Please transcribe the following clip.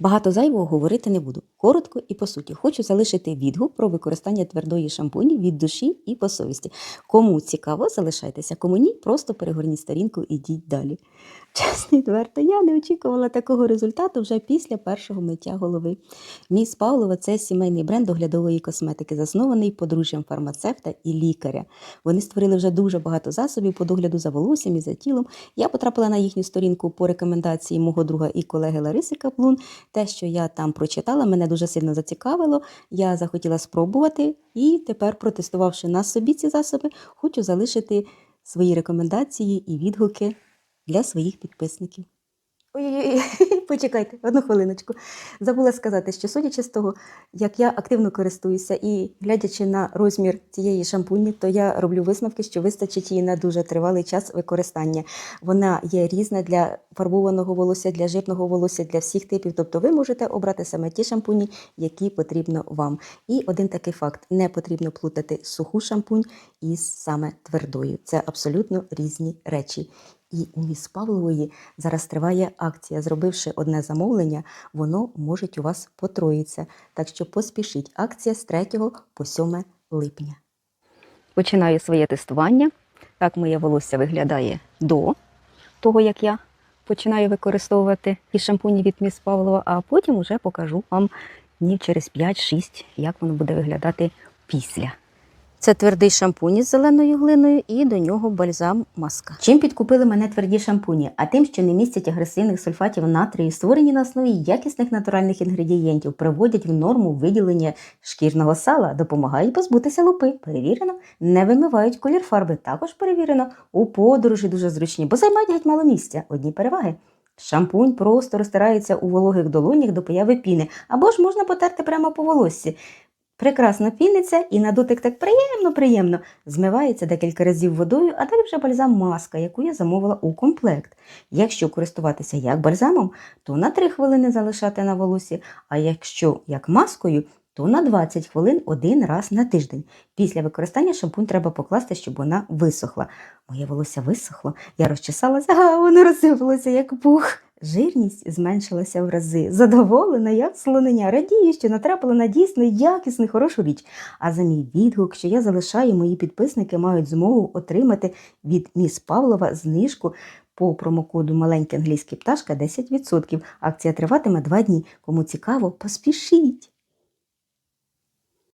Багато зайвого говорити не буду. Коротко і по суті. Хочу залишити відгук про використання твердої шампуні від душі і по совісті. Кому цікаво, залишайтеся, кому ні, просто перегорніть сторінку і йдіть далі. Чесно і я не очікувала такого результату вже після першого миття голови. Міс Павлова це сімейний бренд доглядової косметики, заснований подружжям фармацевта і лікаря. Вони створили вже дуже багато засобів по догляду за волоссям і за тілом. Я потрапила на їхню сторінку по рекомендації мого друга і колеги Лариси Каплун. Те, що я там прочитала, мене дуже сильно зацікавило. Я захотіла спробувати і тепер, протестувавши на собі ці засоби, хочу залишити свої рекомендації і відгуки для своїх підписників. Ой-ой-ой, почекайте, одну хвилиночку. Забула сказати, що судячи з того, як я активно користуюся і глядячи на розмір цієї шампуні, то я роблю висновки, що вистачить її на дуже тривалий час використання. Вона є різна для фарбованого волосся, для жирного волосся, для всіх типів. Тобто ви можете обрати саме ті шампуні, які потрібно вам. І один такий факт: не потрібно плутати суху шампунь із саме твердою. Це абсолютно різні речі. І у міс Павлової зараз триває акція. Зробивши одне замовлення, воно може у вас потроїться. Так що поспішіть. Акція з 3 по 7 липня. Починаю своє тестування. Так моє волосся виглядає до того, як я починаю використовувати ті шампуні від міс Павлова, а потім уже покажу вам днів через 5-6, як воно буде виглядати після. Це твердий шампунь із зеленою глиною і до нього бальзам маска. Чим підкупили мене тверді шампуні? А тим, що не містять агресивних сульфатів натрію, створені на основі якісних натуральних інгредієнтів, приводять в норму виділення шкірного сала, допомагають позбутися лупи. Перевірено, не вимивають колір фарби. Також перевірено у подорожі дуже зручні, бо займають геть мало місця. Одні переваги. Шампунь просто розтирається у вологих долонях до появи піни, або ж можна потерти прямо по волоссі. Прекрасно піниться і на дотик так приємно-приємно змивається декілька разів водою, а далі вже бальзам маска, яку я замовила у комплект. Якщо користуватися як бальзамом, то на 3 хвилини залишати на волосі, а якщо як маскою, то на 20 хвилин один раз на тиждень. Після використання шампунь треба покласти, щоб вона висохла. Моє волосся висохло, я розчесалася, а воно розсипалося як пух. Жирність зменшилася в рази. Задоволена, як слонення. Радію, що натрапила на дійсно якісну, хорошу річ. А за мій відгук, що я залишаю, мої підписники мають змогу отримати від міс Павлова знижку по промокоду «Маленький англійський пташка 10%. Акція триватиме два дні. Кому цікаво, поспішіть.